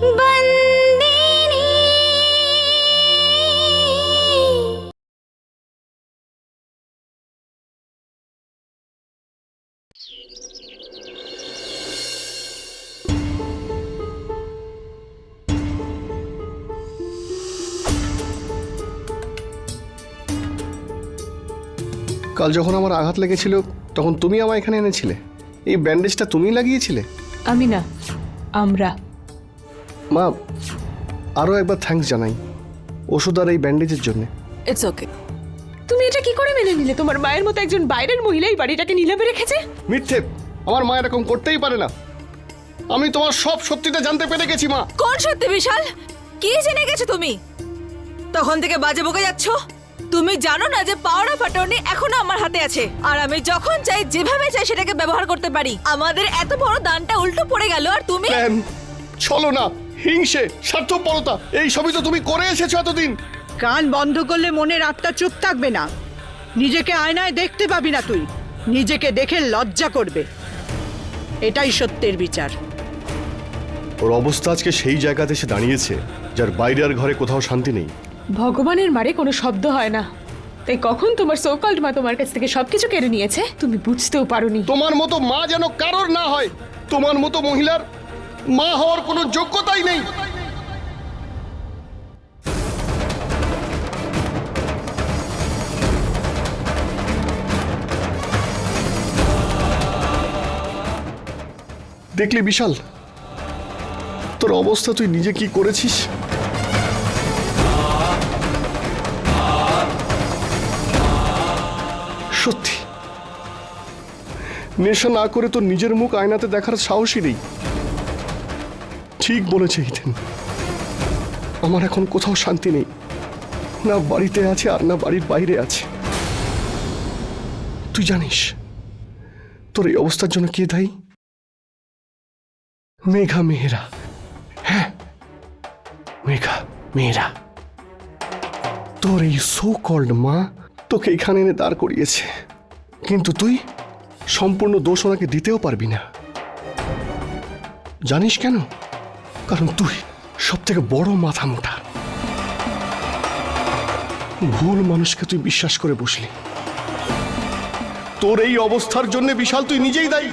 কাল যখন আমার আঘাত লেগেছিল তখন তুমি আমার এখানে এনেছিলে। এই ব্যান্ডেজটা তুমি লাগিয়েছিলে? আমি না আমরা। মা আরও একবার থ্যাঙ্কস জানাই ওষুধ আর এই ব্যান্ডেজের জন্য। ইটস ওকে তুমি এটা কি করে মেনে নিলে? তোমার মায়ের মতো একজন বাইরের মহিলা এই বাড়িটাকে নিলামে রেখেছে? মিথ্যে! আমার মা এরকম করতেই পারে না। আমি তোমার সব সত্যিটা জানতে পেরে গেছি মা। কোন সত্যি বিশাল? কি জেনে গেছো তুমি? তখন থেকে বাজে বকে যাচ্ছ? তুমি জানো না যে পাওয়ার অফ অ্যাটর্নি এখনও আমার হাতে আছে। আর আমি যখন চাই যেভাবে চাই সেটাকে ব্যবহার করতে পারি। আমাদের এত বড় দানটা উল্টো পড়ে গেল আর তুমি? চলো না হিংসে স্বার্থপরতা এই সবই তো তুমি করে এসেছ এতদিন। কান বন্ধ করলে মনের আত্মা চুপ থাকবে না। নিজেকে আয়নায় দেখতে পাবি না তুই। নিজেকে দেখে লজ্জা করবে। এটাই সত্যের বিচার। ওর অবস্থা আজকে সেই জায়গাতে এসে দাঁড়িয়েছে যার বাইরে আর ঘরে কোথাও শান্তি নেই। ভগবানের মারে কোনো শব্দ হয় না। তাই কখন তোমার সোকল্ড মা তোমার কাছ থেকে সবকিছু কেড়ে নিয়েছে? তুমি বুঝতেও পারোনি। তোমার মতো মা যেন কারোর না হয় তোমার মতো মহিলার মা হওয়ার কোনো যোগ্যতাই নেই। দেখলি বিশাল, তোর অবস্থা তুই নিজে কি করেছিস? সত্যি, নেশা না করে তোর নিজের মুখ আয়নাতে দেখার সাহসই নেই। ঠিক বলেছে ইথেন আমার এখন কোথাও শান্তি নেই। না বাড়িতে আছে আর না বাড়ির বাইরে আছে। তুই জানিস, তোর এই অবস্থার জন্য কে দায়ী? মেঘা মেহেরা। হ্যাঁ মেঘা মেহেরা। তোর এই সো কল্ড মা তোকে এখানে এনে দাঁড় করিয়েছে। কিন্তু তুই সম্পূর্ণ দোষ ওনাকে দিতেও পারবি না। জানিস কেন? কারণ তুই সব থেকে বড় মাথা মোটা। ভুল মানুষকে তুই বিশ্বাস করে বসলি। তোর এই অবস্থার জন্য বিশাল তুই নিজেই দায়ী।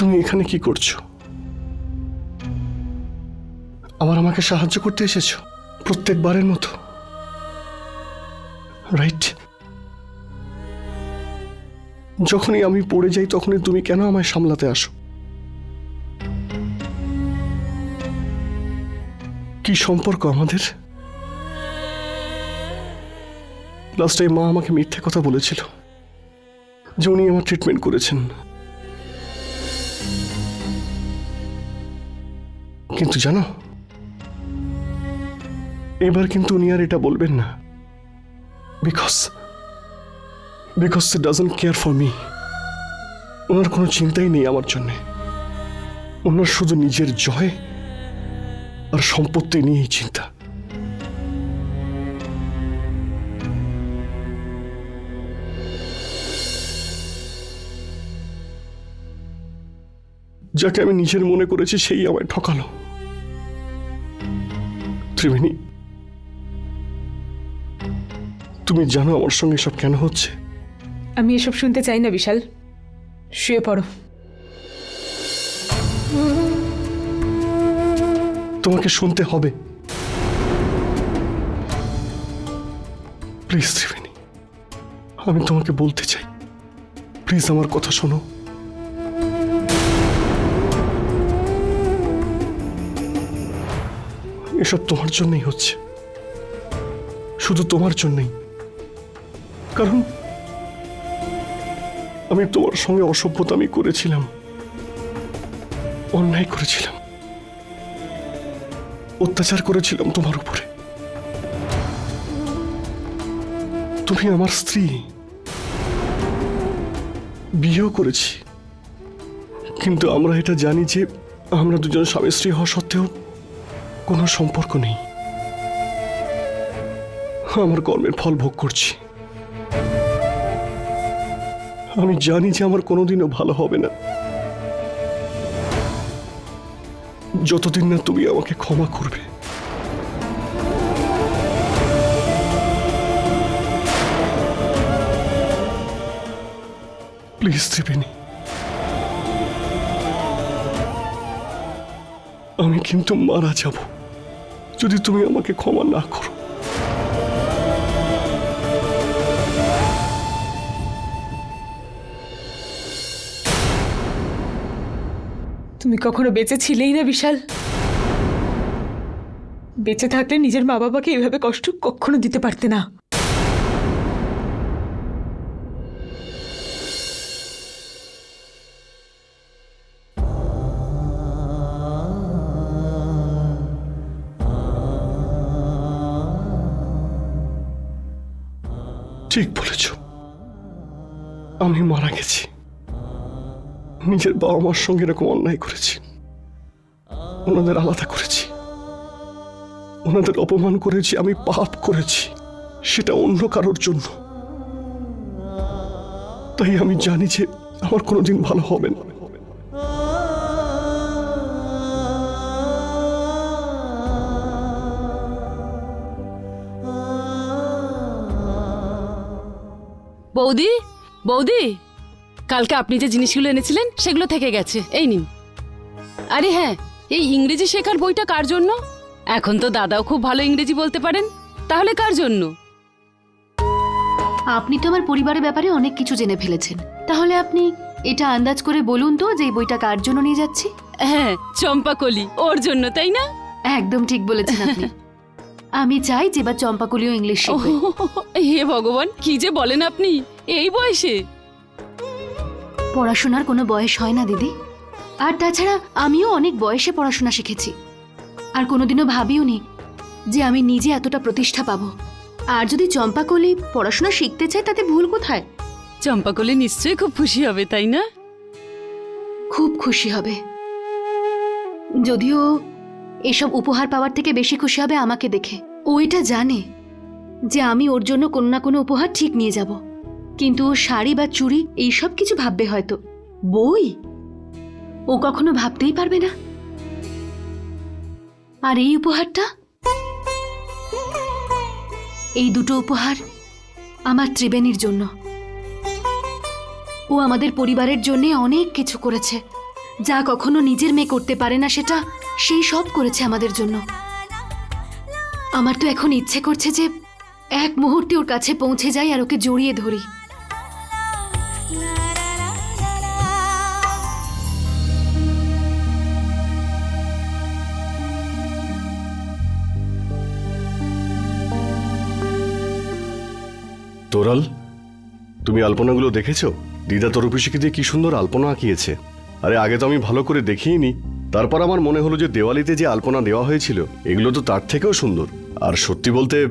তুমি এখানে কি করছ? আবার আমাকে সাহায্য করতে এসেছ? প্রত্যেকবারের মতো। রাইট যখনই আমি পড়ে যাই, তখনই তুমি কেন আমায় সামলাতে আসো? কি সম্পর্ক আমাদের? লাস্ট টাইম মা আমাকে মিথ্যে কথা বলেছিল যে উনি আমার ট্রিটমেন্ট করেছেন। কিন্তু জানো, এবার কিন্তু উনি আর এটা বলবেন না। Because because she doesn't care for me ওনার কোনো চিন্তাই নেই আমার জন্যে। ওনার শুধু নিজের জয় আর সম্পত্তি নিয়েই চিন্তা। যাকে আমি নিজের মনে করেছি, সেই আমায় ঠকালো। ত্রিবেণী। তুমি জানো আমার সঙ্গে সব কেন হচ্ছে? আমি এসব শুনতে চাই না বিশাল। শুয়ে পড়ো। তোমাকে শুনতে হবে। প্লিজ ত্রিবেণী আমি তোমাকে বলতে চাই। প্লিজ আমার কথা শোনো। এসব তোমার জন্যই হচ্ছে। শুধু তোমার জন্যই। কারণ আমি তোমার সঙ্গে অসভ্যতা আমি করেছিলাম। অন্যায় করেছিলাম। অত্যাচার করেছিলাম তোমার উপরে। তুমি আমার স্ত্রী। বিয়েও করেছি। কিন্তু আমরা এটা জানি যে আমরা দুজন স্বামী স্ত্রী হওয়া সত্ত্বেও কোনো সম্পর্ক নেই। আমার কর্মের ফল ভোগ করছি। আমি জানি যে আমার কোনোদিনও ভালো হবে না। যতদিন না তুমি আমাকে ক্ষমা করবে। প্লিজ ত্রিবেণী। আমি কিন্তু মারা যাব। যদি তুমি আমাকে ক্ষমা না করো। তুমি কখনো বেঁচে ছিলেই না, বিশাল। বেঁচে থাকলে নিজের মা বাবাকে এভাবে কষ্ট কখনো দিতে পারতে না। ঠিক বলেছ। আমি মারা গেছি। নিজের বাবা মার সঙ্গে এরকম অন্যায় করেছি। ওনাদের আলাদা করেছি। ওনাদের অপমান করেছি, আমি পাপ করেছি। সেটা অন্য কারোর জন্য। তাই আমি জানি যে আমার কোনোদিন ভালো হবে না। বৌদি বৌদি কালকে আপনি যে জিনিসগুলো এনেছিলেন সেগুলো থেকে গেছে। এই নিন। আরে হ্যাঁ এই ইংরেজি শেখার বইটা কার জন্য? এখন তো দাদাও খুব ভালো ইংরেজি বলতে পারেন। তাহলে কার জন্য? আপনি তো আমার পরিবারের ব্যাপারে অনেক কিছু জেনে ফেলেছেন। তাহলে আপনি এটা আন্দাজ করে বলুন তো যে এই বইটা কার জন্য নিয়ে যাচ্ছি? হ্যাঁ চম্পাকলি ওর জন্য তাই না? একদম ঠিক বলেছেন আপনি। আমি চাই যে বা চম্পাকলিও ইংলিশ শিখবে। হে ভগবান কি যে বলেন আপনি? এই বয়সে? পড়াশোনার কোনো বয়স হয় না দিদি। আর তাছাড়া আমিও অনেক বয়সে পড়াশোনা শিখেছি। আর কোনোদিনও ভাবিও নি যে আমি নিজে এতটা প্রতিষ্ঠা পাবো। আর যদি চম্পাকলি পড়াশোনা শিখতে চায় তাতে ভুল কোথায়? চম্পাকলি নিশ্চয়ই খুব খুশি হবে তাই না? খুব খুশি হবে। যদিও এসব উপহার পাওয়ার থেকে বেশি খুশি হবে আমাকে দেখে। ও এটা জানে যে আমি ওর জন্য কোনো না কোনো উপহার ঠিক নিয়ে যাব। কিন্তু ও শাড়ি বা চুড়ি এইসব কিছু ভাববে হয়তো। বই? ও কখনো ভাবতেই পারবে না। আর এই উপহারটা? এই দুটো উপহার আমার ত্রিবেণীর জন্য। ও আমাদের পরিবারের জন্য অনেক কিছু করেছে। যা কখনো নিজের মেয়ে করতে পারে না সেটা সেই সব করেছে আমাদের জন্য। আমার তো এখন ইচ্ছে করছে যে এক মুহূর্তে ওর কাছে পৌঁছে যাই আর ওকে জড়িয়ে ধরি। তোরাল, তুমি আলপনাগুলো দেখেছ? দিদা তরুপিসিকে দিয়ে কি সুন্দর আলপনা আঁকিয়েছে। আরে আগে তো আমি ভালো করে দেখিনি তারপর আমার মনে হলো যে দেওয়ালিতে যে আলপনা দেওয়া হয়েছিল এগুলো তো তার থেকেও সুন্দর। আর সত্যি বলতে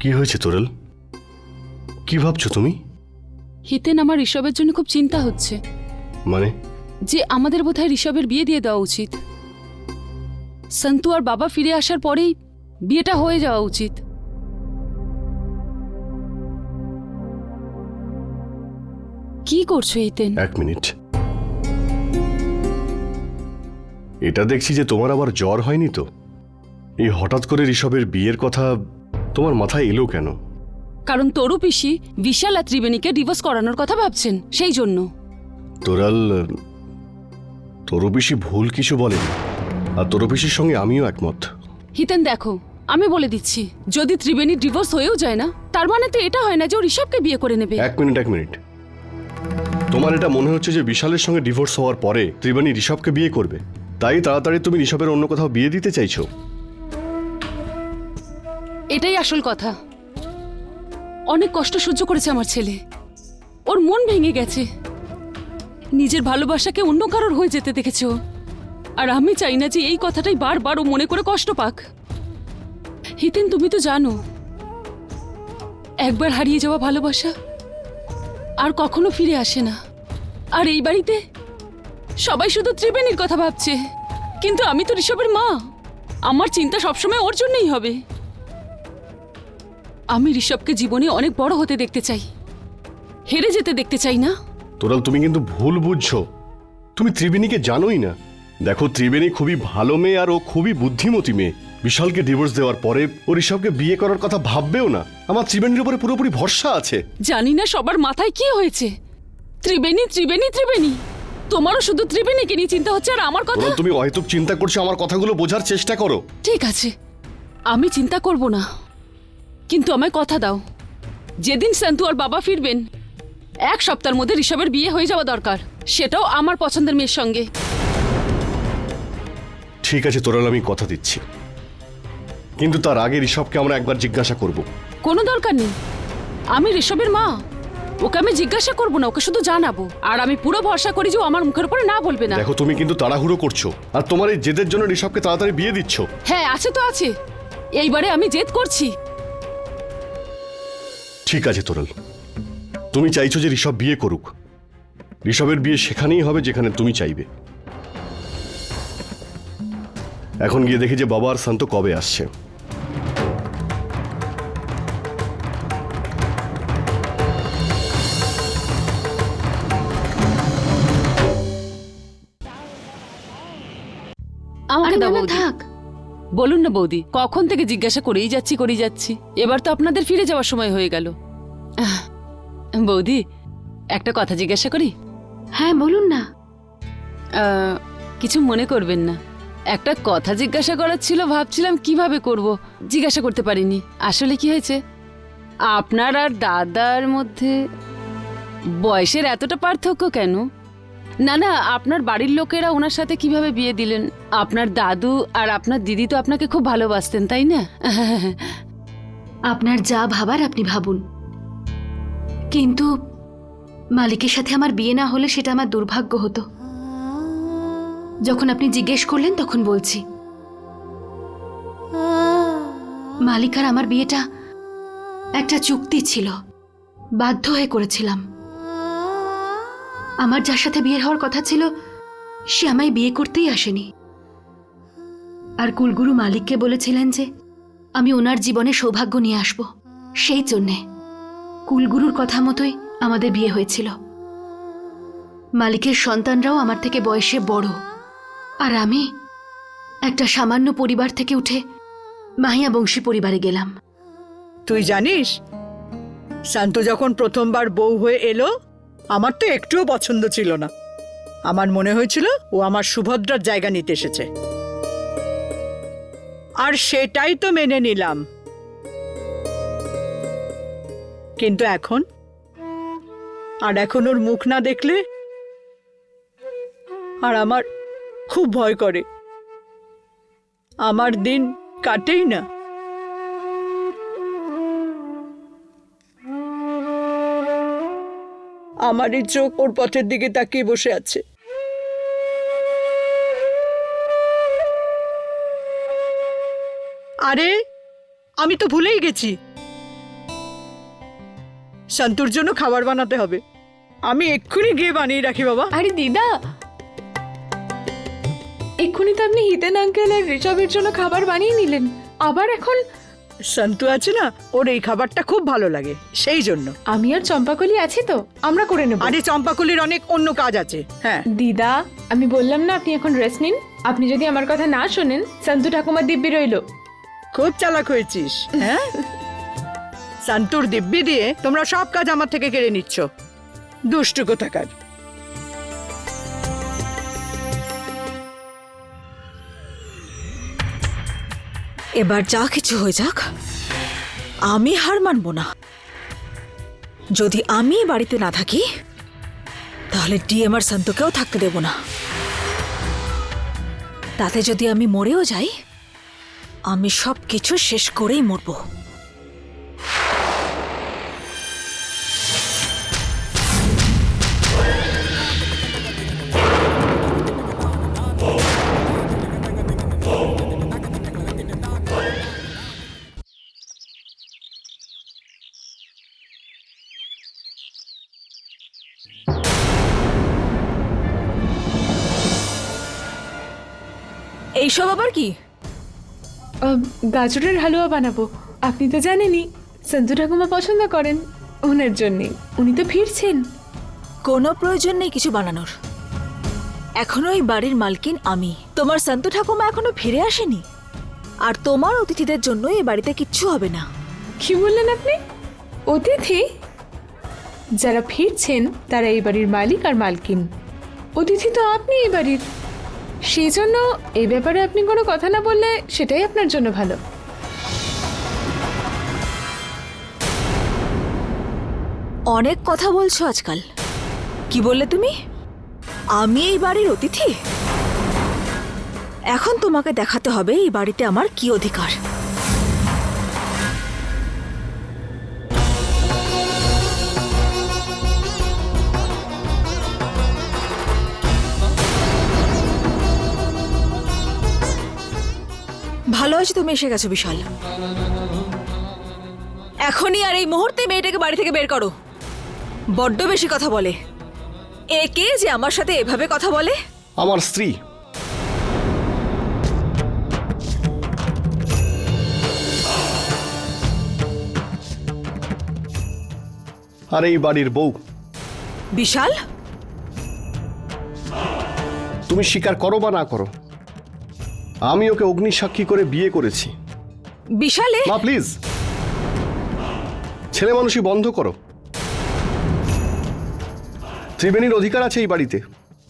কি হয়েছে তোরাল? কি ভাবছ তুমি? হিতেন আমার ঋষভের জন্য খুব চিন্তা হচ্ছে। মানে? যে আমাদের বোধহয় ঋষভের বিয়ে দিয়ে দেওয়া উচিত। সন্তু আর বাবা ফিরে আসার পরেই বিয়েটা হয়ে যাওয়া উচিত। কি করছ হিতেন এক মিনিট। এটা দেখছি যে তোমার আবার জ্বর হয়নি তো? এই হঠাৎ করে ঋষভের বিয়ের কথা তোমার মাথায় এলো কেন? কারণ তরু পিসি বিশাল আর ত্রিবেণীকে ডিভোর্স করানোর কথা ভাবছেন সেই জন্য। তোরাল তরুপিসি ভুল কিছু বলেনি আর তরুপিসির সঙ্গে আমিও একমত। হিতেন দেখো আমি বলে দিচ্ছি যদি ত্রিবেণী ডিভোর্স হয়েও যায় না তার মানে তো এটা হয় না যে ও ঋষভকে বিয়ে করে নেবে। এক মিনিট এক মিনিট। তোমার এটা মনে হচ্ছে যে বিশালের সঙ্গে ডিভোর্স হওয়ার পরে ত্রিবাণী ঋষভকে বিয়ে করবে। তাই তাড়াতাড়ি তুমি ঋষভের অন্য কোথাও বিয়ে দিতে চাইছো? এটাই আসল কথা। অনেক কষ্ট সহ্য করেছে আমার ছেলে। ওর মন ভেঙে গেছে। নিজের ভালোবাসাকে অন্য কারোর হয়ে যেতে দেখেছে আর আমি চাই না যে এই কথাটাই বারবার ও মনে করে কষ্ট পাক। হিতেন, তুমি তো জানো, একবার হারিয়ে যাওয়া ভালোবাসা আর কখনো ফিরে আসে না। আর এই বাড়িতে সবাই শুধু ত্রিবেণীর কথা ভাবছে। কিন্তু আমি তো ঋষভের মা। আমার চিন্তা সবসময় ওর জন্যই হবে। আমি ঋষভকে জীবনে অনেক বড় হতে দেখতে চাই। হেরে যেতে দেখতে চাই না। তোরাল তুমি কিন্তু ভুল বুঝছ। তুমি ত্রিবেণীকে জানোই না। দেখো, ত্রিবেণী খুবই ভালো মেয়ে আর ও খুবই বুদ্ধিমতী মেয়ে। বিশালকে ডিভোর্স দেওয়ার পরে ও ঋষভকে বিয়ে করার কথা ভাববেও না। আমার ত্রিবেণীর উপরে পুরোপুরি ভরসা আছে। জানি না সবার মাথায় কি হয়েছে। ত্রিবেণী ত্রিবেণী ত্রিবেণী। তোমারও শুধু ত্রিবেণীকে নিয়ে চিন্তা হচ্ছে আর আমার কথা? তুমি অহেতুক চিন্তা করছ আমার কথাগুলো বোঝার চেষ্টা করো। ঠিক আছে। আমি চিন্তা করব না। কিন্তু আমায় কথা দাও। যেদিন সন্তু আর বাবা ফিরবেন এক সপ্তাহের মধ্যে ঋষভের বিয়ে হয়ে যাওয়া দরকার। সেটাও আমার পছন্দের মেয়ের সঙ্গে। ঠিক আছে তোরাল আমি কথা দিচ্ছি। কিন্তু তার আগে ঋষভকে আমরা একবার জিজ্ঞাসা করব। কোনো দরকার নেই। আমি ঋষভের মা। ওকে আমি জিজ্ঞাসা করব না ওকে শুধু জানাব। আর আমি পুরো ভরসা করি যে ও আমার মুখের উপরে না বলবে না। দেখো তুমি কিন্তু তাড়াহুড়ো করছ। আর তোমার এই জেদের জন্য ঋষভকে তাড়াতাড়ি বিয়ে দিচ্ছ। হ্যাঁ আছে তো আছে। এইবারে আমি জেদ করছি। ঠিক আছে তোরাল। তুমি চাইছো যে ঋষভ বিয়ে করুক। ঋষভের বিয়ে সেখানেই হবে যেখানে তুমি চাইবে। এখন গিয়ে দেখি যে বাবা আর শান্ত কবে আসছে। আমাকে দাও বৌদি। থাক। বলুন না বৌদি কখন থেকে জিজ্ঞাসা করেই যাচ্ছি করেই যাচ্ছি। এবার তো আপনাদের ফিরে যাওয়ার সময় হয়ে গেল। বৌদি একটা কথা জিজ্ঞাসা করি? হ্যাঁ বলুন না। কিছু মনে করবেন না। একটা কথা জিজ্ঞাসা করার ছিল ভাবছিলাম কীভাবে করব জিজ্ঞাসা করতে পারিনি। আসলে কি হয়েছে? আপনার আর দাদার মধ্যে বয়সের এতটা পার্থক্য কেন? না না, আপনার বাড়ির লোকেরা ওনার সাথে কীভাবে বিয়ে দিলেন? আপনার দাদু আর আপনার দিদি তো আপনাকে খুব ভালোবাসতেন, তাই না? আপনার যা ভাবার আপনি ভাবুন। কিন্তু মালিকের সাথে আমার বিয়ে না হলে সেটা আমার দুর্ভাগ্য হতো। যখন আপনি জিজ্ঞেস করলেন, তখন বলছি। মালিক আর আমার বিয়েটা একটা চুক্তি ছিল। বাধ্য হয়ে করেছিলাম। আমার যার সাথে বিয়ে হওয়ার কথা ছিল, সে আমায় বিয়ে করতেই আসেনি। আর কুলগুরু মালিককে বলেছিলেন যে, আমি ওনার জীবনে সৌভাগ্য নিয়ে আসব। সেই জন্যে কুলগুরুর কথা মতোই আমাদের বিয়ে হয়েছিল। মালিকের সন্তানরাও আমার থেকে বয়সে বড়। আর আমি একটা সামান্য পরিবার থেকে উঠে মাহিয়া বংশী পরিবারে গেলাম। তুই জানিস, শান্ত যখন প্রথমবার বউ হয়ে এলো আমার তো একটুও পছন্দ ছিল না। আমার মনে হয়েছিল ও আমার সুভদ্রার জায়গা নিতে এসেছে। আর সেটাই তো মেনে নিলাম। কিন্তু এখন? আর এখন ওর মুখ না দেখলে? আর আমার খুব ভয় করে। আমার দিন কাটেই না। আমারই চোখ ওর পথের দিকে তাকিয়ে বসে আছে। আরে আমি তো ভুলেই গেছি। শান্তুর জন্য খাবার বানাতে হবে। আমি এক্ষুনি গিয়ে বানিয়ে রাখি বাবা। আরে দিদা এক্ষুনি তো আপনি হিতেন আঙ্কেল আর ঋষভের জন্য খাবার বানিয়ে নিলেন। আবার এখন শান্তু আছে না ওর এই খাবারটা খুব ভালো লাগে সেই জন্য। আমি আর চম্পাকলি আছি তো আমরা করে নেব। আরে চম্পাকুলির অনেক অন্য কাজ আছে। হ্যাঁ। দিদা আমি বললাম না আপনি এখন রেস্ট নিন আপনি যদি আমার কথা না শোনেন সন্তু ঠাকুমার দিব্যি রইল। খুব চালাক হয়েছিস হ্যাঁ? শান্তুর দিব্যি দিয়ে তোমরা সব কাজ আমার থেকে কেড়ে নিচ্ছ। দুষ্টু কোথাকার। এবার যা কিছু হয়ে যাক, আমি হার মানব না। যদি আমি বাড়িতে না থাকি, তাহলে ডিএমআর সন্তকেও থাকতে দেব না। তাতে যদি আমি মরেও যাই, আমি সব কিছু শেষ করেই মরবো। এইসব আবার কি? গাজরের হালুয়া বানাবো। আপনি তো জানেনই সন্তু ঠাকুমা পছন্দ করেন ওনার জন্যে। উনি তো ফিরছেন। কোনো প্রয়োজন নেই কিছু বানানোর। এখনও এই বাড়ির মালকিন আমি। তোমার সন্তু ঠাকুমা এখনও ফিরে আসেনি? আর তোমার অতিথিদের জন্য এই বাড়িতে কিচ্ছু হবে না। কি বললেন আপনি? অতিথি? যারা ফিরছেন তারা এই বাড়ির মালিক আর মালকিন। অতিথি তো আপনি এই বাড়ির। সেই জন্য এই ব্যাপারে আপনি কোনো কথা না বললে সেটাই আপনার জন্য ভালো। অনেক কথা বলছো আজকাল। কি বললে তুমি? আমি এই বাড়ির অতিথি? এখন তোমাকে দেখাতে হবে এই বাড়িতে আমার কি অধিকার। ভালো আছে তুমি এসে গেছো বিশাল। এখনই আর এই মুহূর্তে মেয়েটাকে বাড়ি থেকে বের করো। বড্ড বেশি কথা বলে। এ কে যে আমার সাথে এভাবে কথা বলে? আমার স্ত্রী। আর এই বাড়ির বউ। বিশাল? তুমি স্বীকার করো বা না করো? আমি ওকে অগ্নিসাক্ষী করে বিয়ে করেছি। বিশালে? মা প্লিজ। ছেলে মানুষই বন্ধ করো। ত্রিবেণীর অধিকার আছে এই বাড়িতে।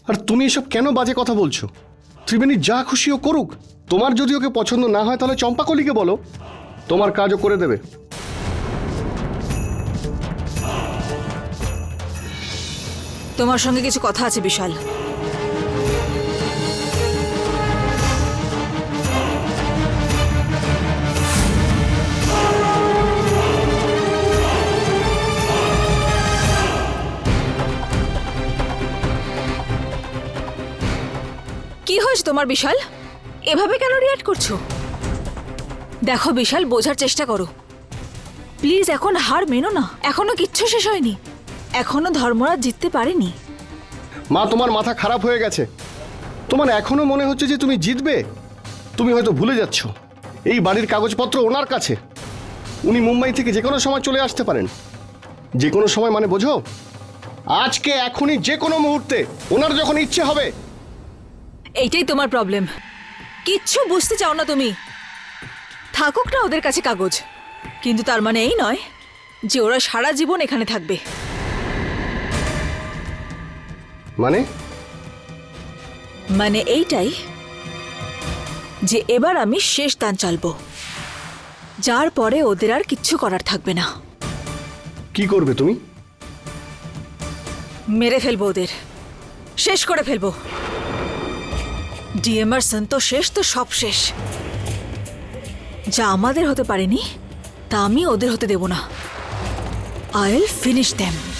আর তুমি এসব কেন বাজে কথা বলছো? ত্রিবেণী যা খুশি ও করুক। তোমার যদি ওকে পছন্দ না হয় তাহলে চম্পাকলিকে বলো। তোমার কাজও করে দেবে। তোমার সঙ্গে কিছু কথা আছে বিশাল। তোমার বিশাল? এভাবে কেন রিয়াক্ট করছ? দেখো বিশাল, বোঝার চেষ্টা করো। প্লিজ এখন হার মেনো না। এখনও কিচ্ছু শেষ হয়নি। এখনও ধর্মরাজ জিততে পারেনি। মা, তোমার মাথা খারাপ হয়ে গেছে। তোমার এখনও মনে হচ্ছে যে তুমি জিতবে? তুমি হয়তো ভুলে যাচ্ছ। এই বাড়ির কাগজপত্র ওনার কাছে। উনি মুম্বাই থেকে যে কোনো সময় চলে আসতে পারেন। যে কোনো সময় মানে বোঝো? আজকে, এখনই যে কোনো মুহূর্তে ওনার যখন ইচ্ছে হবে এইটাই তোমার প্রবলেম কিচ্ছু বুঝতে চাও না তুমি। থাকুক না ওদের কাছে কাগজ। কিন্তু তার মানে এই নয় যে ওরা সারা জীবন এখানে থাকবে। মানে? মানে এইটাই যে এবার আমি শেষ দান চালবো। যার পরে ওদের আর কিচ্ছু করার থাকবে না। কি করবে তুমি? মেরে ফেলব ওদের। শেষ করে ফেলব। ডিএমআরসন তো শেষ তো সব শেষ। যা আমাদের হতে পারেনি, তা আমি ওদের হতে দেব না। I will finish them.